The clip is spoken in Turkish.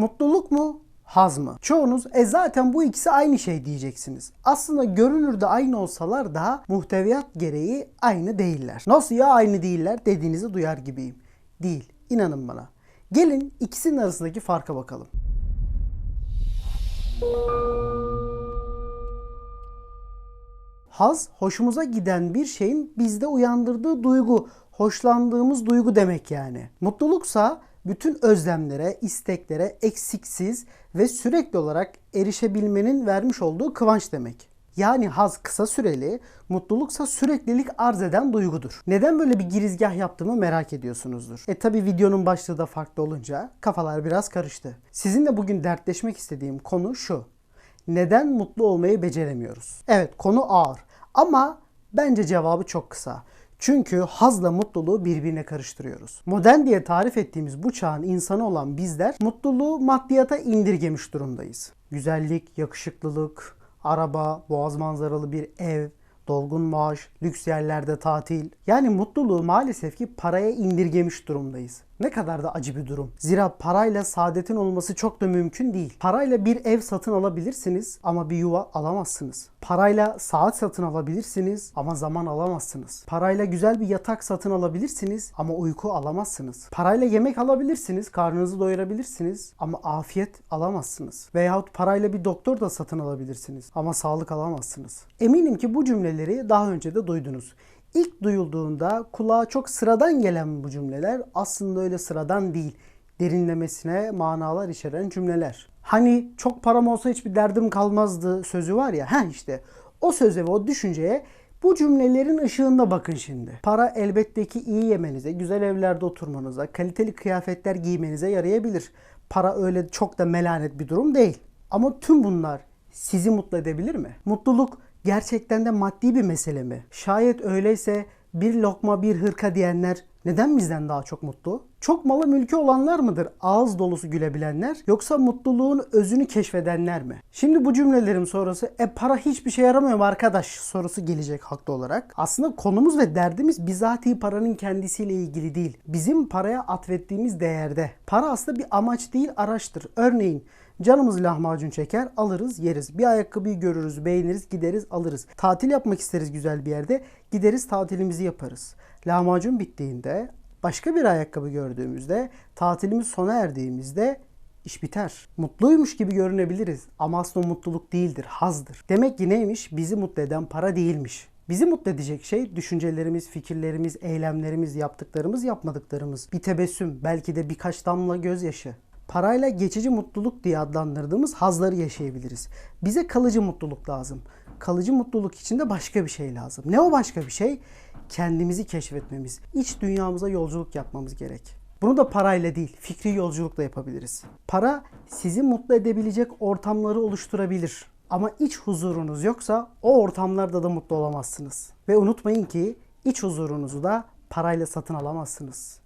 Mutluluk mu? Haz mı? Çoğunuz e zaten bu ikisi aynı şey diyeceksiniz. Aslında görünürde aynı olsalar da muhteviyat gereği aynı değiller. Nasıl ya aynı değiller dediğinizi duyar gibiyim. Değil. İnanın bana. Gelin ikisinin arasındaki farka bakalım. Haz, hoşumuza giden bir şeyin bizde uyandırdığı duygu, hoşlandığımız duygu demek yani. Mutluluksa bütün özlemlere, isteklere eksiksiz ve sürekli olarak erişebilmenin vermiş olduğu kıvanç demek. Yani haz kısa süreli, mutluluksa süreklilik arz eden duygudur. Neden böyle bir girizgah yaptığımı merak ediyorsunuzdur. E tabi videonun başlığı da farklı olunca kafalar biraz karıştı. Sizinle bugün dertleşmek istediğim konu şu. Neden mutlu olmayı beceremiyoruz? Evet konu ağır ama bence cevabı çok kısa. Çünkü hazla mutluluğu birbirine karıştırıyoruz. Modern diye tarif ettiğimiz bu çağın insanı olan bizler mutluluğu maddiyata indirgemiş durumdayız. Güzellik, yakışıklılık, araba, boğaz manzaralı bir ev, dolgun maaş, lüks yerlerde tatil. Yani mutluluğu maalesef ki paraya indirgemiş durumdayız. Ne kadar da acı bir durum. Zira parayla saadetin olması çok da mümkün değil. Parayla bir ev satın alabilirsiniz ama bir yuva alamazsınız. Parayla saat satın alabilirsiniz ama zaman alamazsınız. Parayla güzel bir yatak satın alabilirsiniz ama uyku alamazsınız. Parayla yemek alabilirsiniz, karnınızı doyurabilirsiniz ama afiyet alamazsınız. Veyahut parayla bir doktor da satın alabilirsiniz ama sağlık alamazsınız. Eminim ki bu cümleleri daha önce de duydunuz. İlk duyulduğunda kulağa çok sıradan gelen bu cümleler aslında öyle sıradan değil. Derinlemesine manalar içeren cümleler. Hani çok param olsa hiçbir derdim kalmazdı sözü var ya. Ha işte o söze ve o düşünceye bu cümlelerin ışığında bakın şimdi. Para elbette ki iyi yemenize, güzel evlerde oturmanıza, kaliteli kıyafetler giymenize yarayabilir. Para öyle çok da melanet bir durum değil. Ama tüm bunlar sizi mutlu edebilir mi? Mutluluk gerçekten de maddi bir mesele mi? Şayet öyleyse bir lokma bir hırka diyenler neden bizden daha çok mutlu? Çok malı mülkü olanlar mıdır ağız dolusu gülebilenler yoksa mutluluğun özünü keşfedenler mi? Şimdi bu cümlelerim sonrası e para hiçbir şey yaramıyor mu arkadaş sorusu gelecek haklı olarak. Aslında konumuz ve derdimiz bizatihi paranın kendisiyle ilgili değil. Bizim paraya atfettiğimiz değerde. Para aslında bir amaç değil araçtır. Örneğin Canımız lahmacun çeker, alırız, yeriz. Bir ayakkabıyı görürüz, beğeniriz, gideriz, alırız. Tatil yapmak isteriz güzel bir yerde, gideriz tatilimizi yaparız. Lahmacun bittiğinde, başka bir ayakkabı gördüğümüzde, tatilimiz sona erdiğimizde iş biter. Mutluymuş gibi görünebiliriz ama aslında mutluluk değildir, hazdır. Demek ki neymiş? Bizi mutlu eden para değilmiş. Bizi mutlu edecek şey düşüncelerimiz, fikirlerimiz, eylemlerimiz, yaptıklarımız, yapmadıklarımız. Bir tebessüm, belki de birkaç damla gözyaşı parayla geçici mutluluk diye adlandırdığımız hazları yaşayabiliriz. Bize kalıcı mutluluk lazım. Kalıcı mutluluk için de başka bir şey lazım. Ne o başka bir şey? Kendimizi keşfetmemiz, iç dünyamıza yolculuk yapmamız gerek. Bunu da parayla değil, fikri yolculukla yapabiliriz. Para sizi mutlu edebilecek ortamları oluşturabilir. Ama iç huzurunuz yoksa o ortamlarda da mutlu olamazsınız. Ve unutmayın ki iç huzurunuzu da parayla satın alamazsınız.